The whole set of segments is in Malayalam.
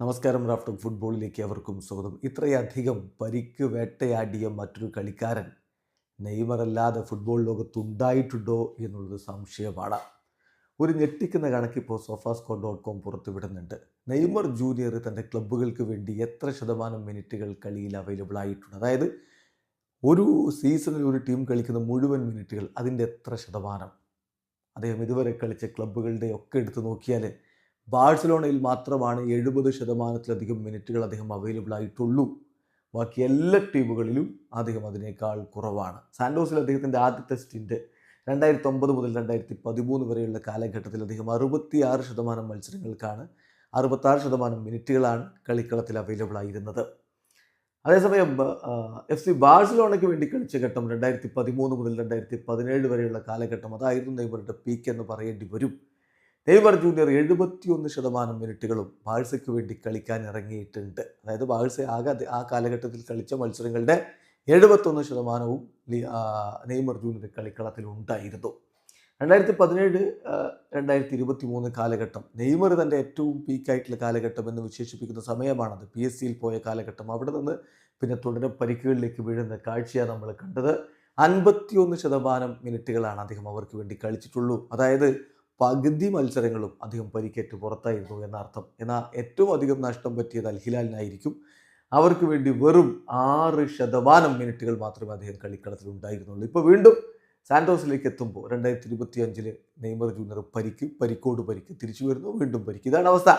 നമസ്കാരം റാഫ്റ്റർ ഫുട്ബോളിലേക്ക് അവർക്കും സ്വാഗതം. ഇത്രയധികം പരിക്ക് വേട്ടയാടിയ മറ്റൊരു കളിക്കാരൻ നെയ്മർ അല്ലാതെ ഫുട്ബോൾ ലോകത്തുണ്ടായിട്ടുണ്ടോ എന്നുള്ളത് സംശയമാണ്. ഒരു ഞെട്ടിക്കുന്ന കണക്കിപ്പോൾ സോഫാസ്കോ ഡോട്ട് കോം പുറത്തുവിടുന്നുണ്ട്. നെയ്മർ ജൂനിയർ തന്റെ ക്ലബ്ബുകൾക്ക് വേണ്ടി എത്ര ശതമാനം മിനിറ്റുകൾ കളിയിൽ അവൈലബിൾ ആയിട്ടുണ്ട്. അതായത് ഒരു സീസണിൽ ഒരു ടീം കളിക്കുന്ന മുഴുവൻ മിനിറ്റുകൾ അതിന്റെ എത്ര ശതമാനം? അദ്ദേഹം ഇതുവരെ കളിച്ച ക്ലബ്ബുകളുടെ ഒക്കെ എടുത്തു നോക്കിയാൽ ബാഴ്സലോണയിൽ മാത്രമാണ് എഴുപത് ശതമാനത്തിലധികം മിനിറ്റുകൾ അദ്ദേഹം അവൈലബിൾ ആയിട്ടുള്ളൂ. ബാക്കി എല്ലാ ടീമുകളിലും അദ്ദേഹം അതിനേക്കാൾ കുറവാണ്. സാൻഡോസിൽ അദ്ദേഹത്തിന്റെ ആദ്യ ടെസ്റ്റിന്റെ രണ്ടായിരത്തി ഒമ്പത് മുതൽ രണ്ടായിരത്തി പതിമൂന്ന് വരെയുള്ള കാലഘട്ടത്തിൽ അദ്ദേഹം അറുപത്തി ആറ് ശതമാനം മത്സരങ്ങൾക്കാണ് അറുപത്താറ് ശതമാനം മിനിറ്റുകളാണ് കളിക്കളത്തിൽ അവൈലബിൾ ആയിരുന്നത്. അതേസമയം എഫ് സി ബാഴ്സലോണയ്ക്ക് വേണ്ടി കളിച്ച ഘട്ടം രണ്ടായിരത്തി പതിമൂന്ന് മുതൽ രണ്ടായിരത്തി പതിനേഴ് വരെയുള്ള കാലഘട്ടം അതായിരുന്നു നെയ്മറുടെ പീക്ക് എന്ന് പറയേണ്ടി വരും. നെയ്മർ ജൂനിയർ എഴുപത്തിയൊന്ന് ശതമാനം മിനിറ്റുകളും ബാഴ്സയ്ക്ക് വേണ്ടി കളിക്കാൻ ഇറങ്ങിയിട്ടുണ്ട്. അതായത് ബാഴ്സ ആകെ ആ കാലഘട്ടത്തിൽ കളിച്ച മത്സരങ്ങളുടെ എഴുപത്തൊന്ന് ശതമാനവും നെയ്മർ ജൂനിയർ കളിക്കളത്തിൽ ഉണ്ടായിരുന്നു. രണ്ടായിരത്തി പതിനേഴ് രണ്ടായിരത്തി ഇരുപത്തി മൂന്ന് കാലഘട്ടം നെയ്മർ തന്റെ ഏറ്റവും പീക്കായിട്ടുള്ള കാലഘട്ടം എന്ന് വിശേഷിപ്പിക്കുന്ന സമയമാണത്. പി എസ് സിയിൽ പോയ കാലഘട്ടം. അവിടെ നിന്ന് പിന്നെ തുടരെ പരിക്കുകളിലേക്ക് വീഴുന്ന കാഴ്ചയാണ് നമ്മൾ കണ്ടത്. അൻപത്തിയൊന്ന് ശതമാനം മിനിറ്റുകളാണ് അദ്ദേഹം അവർക്ക് വേണ്ടി കളിച്ചിട്ടുള്ളൂ. അതായത് പകുതി മത്സരങ്ങളും അദ്ദേഹം പരിക്കേറ്റ് പുറത്തായിരുന്നു എന്നർത്ഥം. എന്നാൽ ഏറ്റവും അധികം നഷ്ടം പറ്റിയത് അൽഹിലാലിനായിരിക്കും അവർക്ക് വേണ്ടി വെറും ആറ് ശതമാനം മിനിറ്റുകൾ മാത്രമേ അദ്ദേഹം കളിക്കളത്തിൽ ഉണ്ടായിരുന്നുള്ളൂ. ഇപ്പോൾ വീണ്ടും സാന്റോസിലേക്ക് എത്തുമ്പോൾ രണ്ടായിരത്തി ഇരുപത്തി അഞ്ചിൽ നെയ്മർ ജൂനിയർ പരിക്ക് പരിക്കോട് പരിക്ക് തിരിച്ചു വരുന്നു വീണ്ടും പരിക്ക്. ഇതാണ് അവസ്ഥ.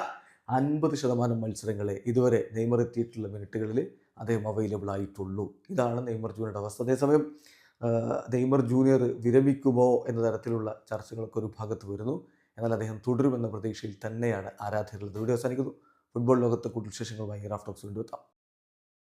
അൻപത് ശതമാനം മത്സരങ്ങളെ ഇതുവരെ നെയ്മർ എത്തിയിട്ടുള്ള മിനിറ്റുകളിൽ അദ്ദേഹം അവൈലബിൾ ആയിട്ടുള്ളൂ. ഇതാണ് നെയ്മർ ജൂനിയറുടെ അവസ്ഥ. അതേസമയം നെയ്മർ ജൂനിയർ വിരമിക്കുമോ എന്ന തരത്തിലുള്ള ചർച്ചകളൊക്കെ ഒരു ഭാഗത്ത് വരുന്നു. എന്നാൽ അദ്ദേഹം തുടരുമെന്ന പ്രതീക്ഷയിൽ തന്നെയാണ് ആരാധകരുള്ളത്. വീഡിയോ അവസാനിക്കുന്നു. ഫുട്ബോൾ ലോകത്തെ കൂടുതൽ വിശേഷങ്ങളുമായി റാഫ്റ്റോക്സ് വീണ്ടും എത്താം.